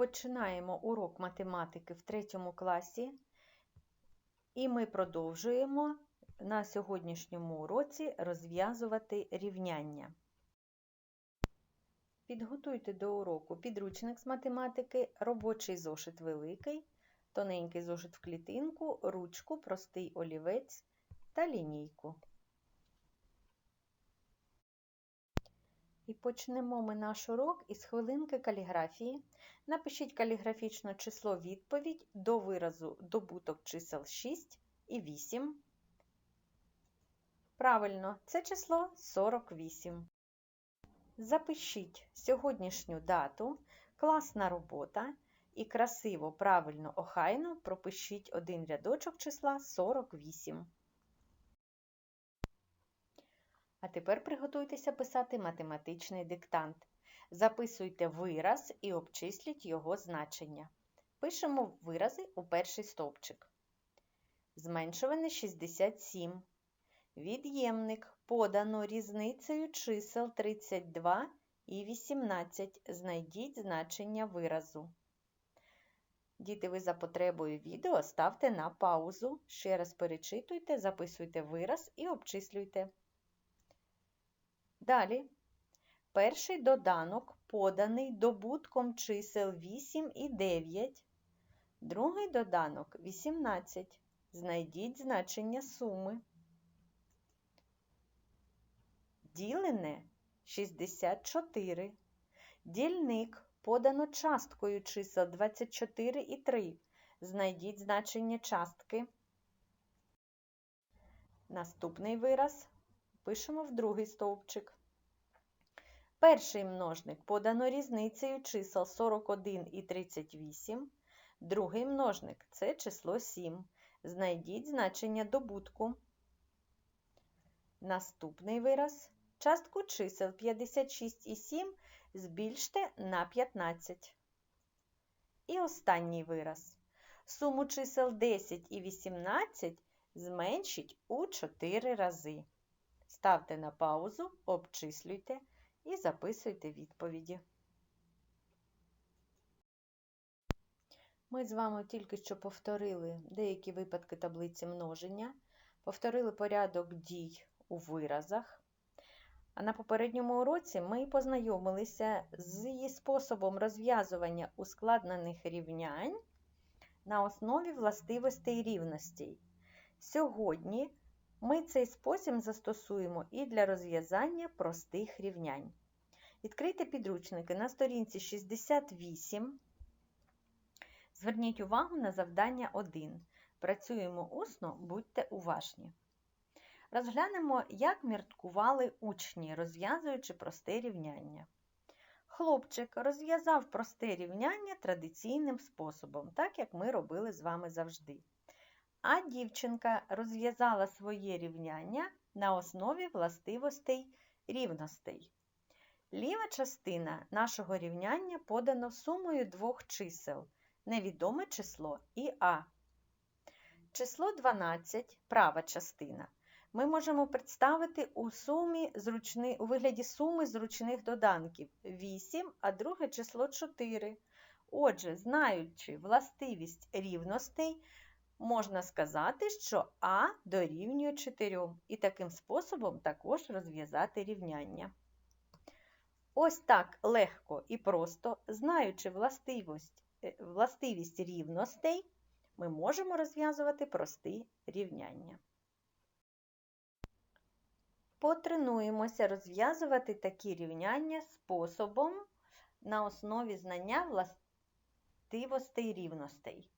Починаємо урок математики в третьому класі, і ми продовжуємо на сьогоднішньому уроці розв'язувати рівняння. Підготуйте до уроку підручник з математики, робочий зошит великий, тоненький зошит в клітинку, ручку, простий олівець та лінійку. І почнемо ми наш урок із хвилинки каліграфії. Напишіть каліграфічне число відповідь до виразу добуток чисел 6 і 8. Правильно, це число 48. Запишіть сьогоднішню дату, класна робота і красиво, правильно, охайно пропишіть один рядочок числа 48. А тепер приготуйтеся писати математичний диктант. Записуйте вираз і обчисліть його значення. Пишемо вирази у перший стовпчик. Зменшуване 67. Від'ємник подано різницею чисел 32 і 18. Знайдіть значення виразу. Діти, ви за потребою відео ставте на паузу. Ще раз перечитуйте, записуйте вираз і обчислюйте. Далі. Перший доданок поданий добутком чисел 8 і 9. Другий доданок 18. Знайдіть значення суми. Ділене 64. Дільник подано часткою чисел 24 і 3. Знайдіть значення частки. Наступний вираз пишемо в другий стовпчик. Перший множник подано різницею чисел 41 і 38. Другий множник це число 7. Знайдіть значення добутку. Наступний вираз. Частку чисел 56 і 7 збільште на 15. І останній вираз. Суму чисел 10 і 18 зменшіть у 4 рази. Ставте на паузу, обчислюйте і записуйте відповіді. Ми з вами тільки що повторили деякі випадки таблиці множення, повторили порядок дій у виразах. А на попередньому уроці ми познайомилися з її способом розв'язування ускладнених рівнянь на основі властивостей рівностей. Сьогодні ми цей спосіб застосуємо і для розв'язання простих рівнянь. Відкрийте підручники на сторінці 68. Зверніть увагу на завдання 1. Працюємо усно, будьте уважні. Розглянемо, як міркували учні, розв'язуючи просте рівняння. Хлопчик розв'язав просте рівняння традиційним способом, так як ми робили з вами завжди. А дівчинка розв'язала своє рівняння на основі властивостей рівностей. Ліва частина нашого рівняння подано сумою двох чисел невідоме число і А. Число 12, права частина, ми можемо представити у сумі зручни, у вигляді суми зручних доданків 8, а друге число 4. Отже, знаючи властивість рівностей, можна сказати, що А дорівнює 4, і таким способом також розв'язати рівняння. Ось так легко і просто, знаючи властивість, е, властивість рівностей, ми можемо розв'язувати прості рівняння. Потренуємося розв'язувати такі рівняння способом на основі знання властивостей рівностей.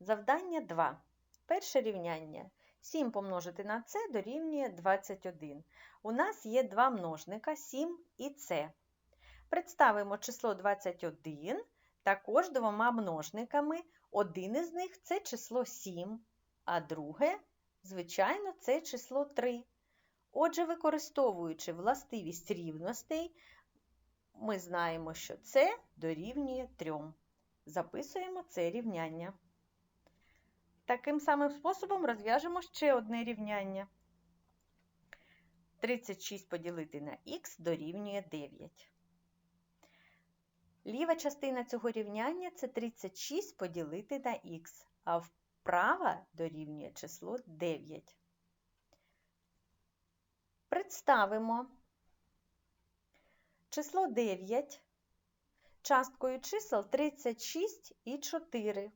Завдання 2. Перше рівняння. 7 помножити на це дорівнює 21. У нас є два множника 7 і С. Представимо число 21 також двома множниками. Один із них це число 7, а друге, звичайно, це число 3. Отже, використовуючи властивість рівностей, ми знаємо, що це дорівнює 3. Записуємо це рівняння. Таким самим способом розв'яжемо ще одне рівняння. 36 поділити на х дорівнює 9. Ліва частина цього рівняння це 36 поділити на х, а вправа дорівнює число 9. Представимо число 9 часткою чисел 36 і 4.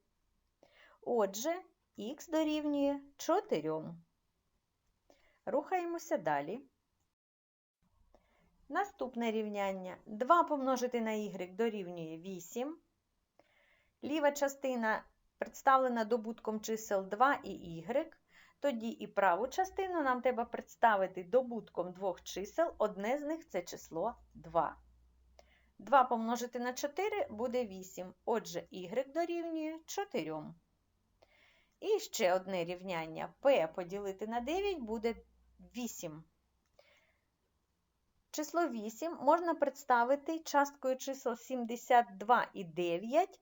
Отже, х дорівнює 4. Рухаємося далі. Наступне рівняння 2 помножити на y дорівнює 8. Ліва частина представлена добутком чисел 2 і y. Тоді і праву частину нам треба представити добутком двох чисел, одне з них це число 2. 2 помножити на 4 буде 8. Отже, y дорівнює 4. І ще одне рівняння p поділити на 9 буде 8. Число 8 можна представити часткою чисел 72 і 9.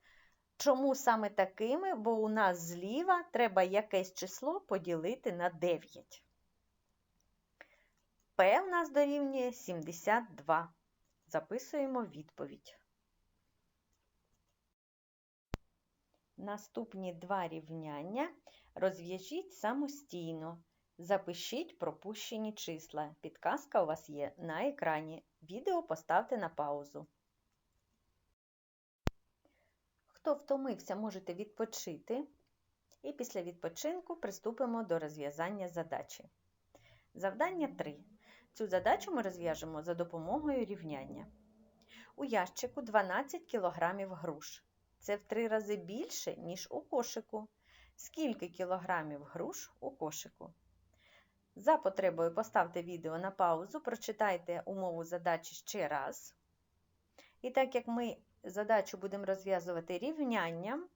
Чому саме такими? Бо у нас зліва треба якесь число поділити на 9. P у нас дорівнює 72. Записуємо відповідь. Наступні два рівняння розв'яжіть самостійно. Запишіть пропущені числа. Підказка у вас є на екрані. Відео поставте на паузу. Хто втомився, можете відпочити. І після відпочинку приступимо до розв'язання задачі. Завдання 3. Цю задачу ми розв'яжемо за допомогою рівняння. У ящику 12 кг груш. Це в три рази більше, ніж у кошику. Скільки кілограмів груш у кошику? За потребою поставте відео на паузу, прочитайте умову задачі ще раз. І так як ми задачу будемо розв'язувати рівнянням,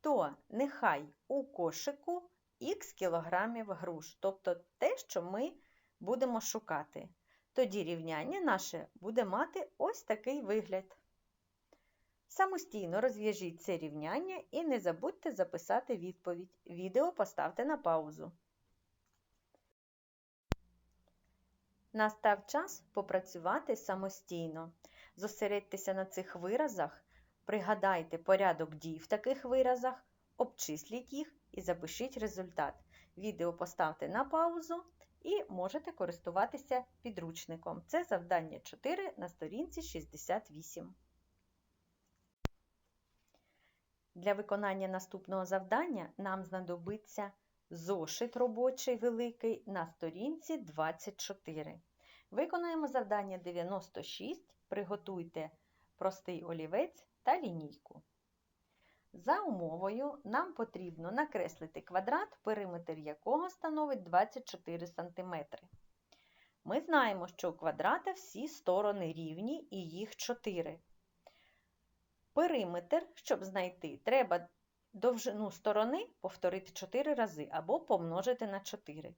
то нехай у кошику х кілограмів груш, тобто те, що ми будемо шукати. Тоді рівняння наше буде мати ось такий вигляд. Самостійно розв'яжіть це рівняння і не забудьте записати відповідь. Відео поставте на паузу. Настав час попрацювати самостійно. Зосередьтеся на цих виразах, пригадайте порядок дій в таких виразах, обчисліть їх і запишіть результат. Відео поставте на паузу і можете користуватися підручником. Це завдання 4 на сторінці 68. Для виконання наступного завдання нам знадобиться зошит робочий великий на сторінці 24. Виконаємо завдання 96. Приготуйте простий олівець та лінійку. За умовою нам потрібно накреслити квадрат, периметр якого становить 24 см. Ми знаємо, що у квадрата всі сторони рівні і їх 4. Периметр, щоб знайти, треба довжину сторони повторити 4 рази або помножити на 4.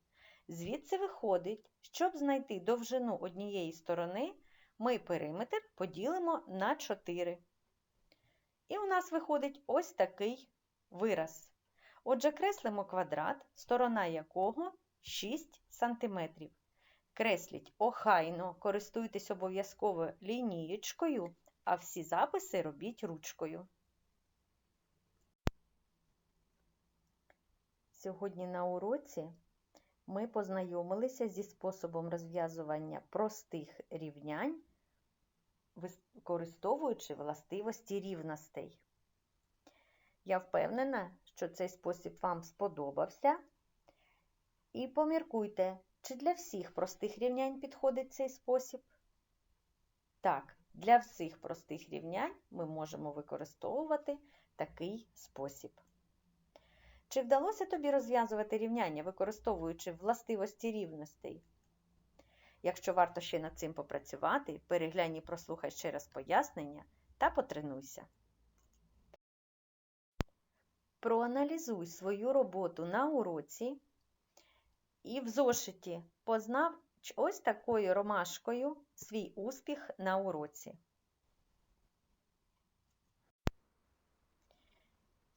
Звідси виходить, щоб знайти довжину однієї сторони, ми периметр поділимо на 4. І у нас виходить ось такий вираз. Отже, креслимо квадрат, сторона якого 6 см. Кресліть охайно, користуйтесь обов'язково лінієчкою, а всі записи робіть ручкою. Сьогодні на уроці ми познайомилися зі способом розв'язування простих рівнянь, використовуючи властивості рівностей. Я впевнена, що цей спосіб вам сподобався. І поміркуйте, чи для всіх простих рівнянь підходить цей спосіб? Так, для всіх простих рівнянь ми можемо використовувати такий спосіб. Чи вдалося тобі розв'язувати рівняння, використовуючи властивості рівностей? Якщо варто ще над цим попрацювати, переглянь і прослухай ще раз пояснення та потренуйся. Проаналізуй свою роботу на уроці і в зошиті познав ось такою ромашкою свій успіх на уроці.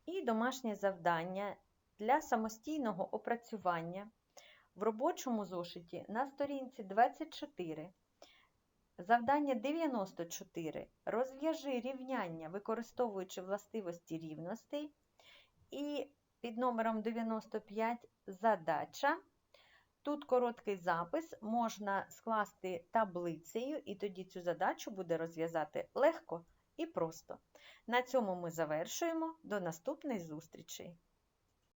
І домашнє завдання для самостійного опрацювання в робочому зошиті на сторінці 24 Завдання 94. Розв'яжи рівняння, використовуючи властивості рівностей. І під номером 95 задача. Тут короткий запис можна скласти таблицею, і тоді цю задачу буде розв'язати легко і просто. На цьому ми завершуємо. До наступних зустрічей!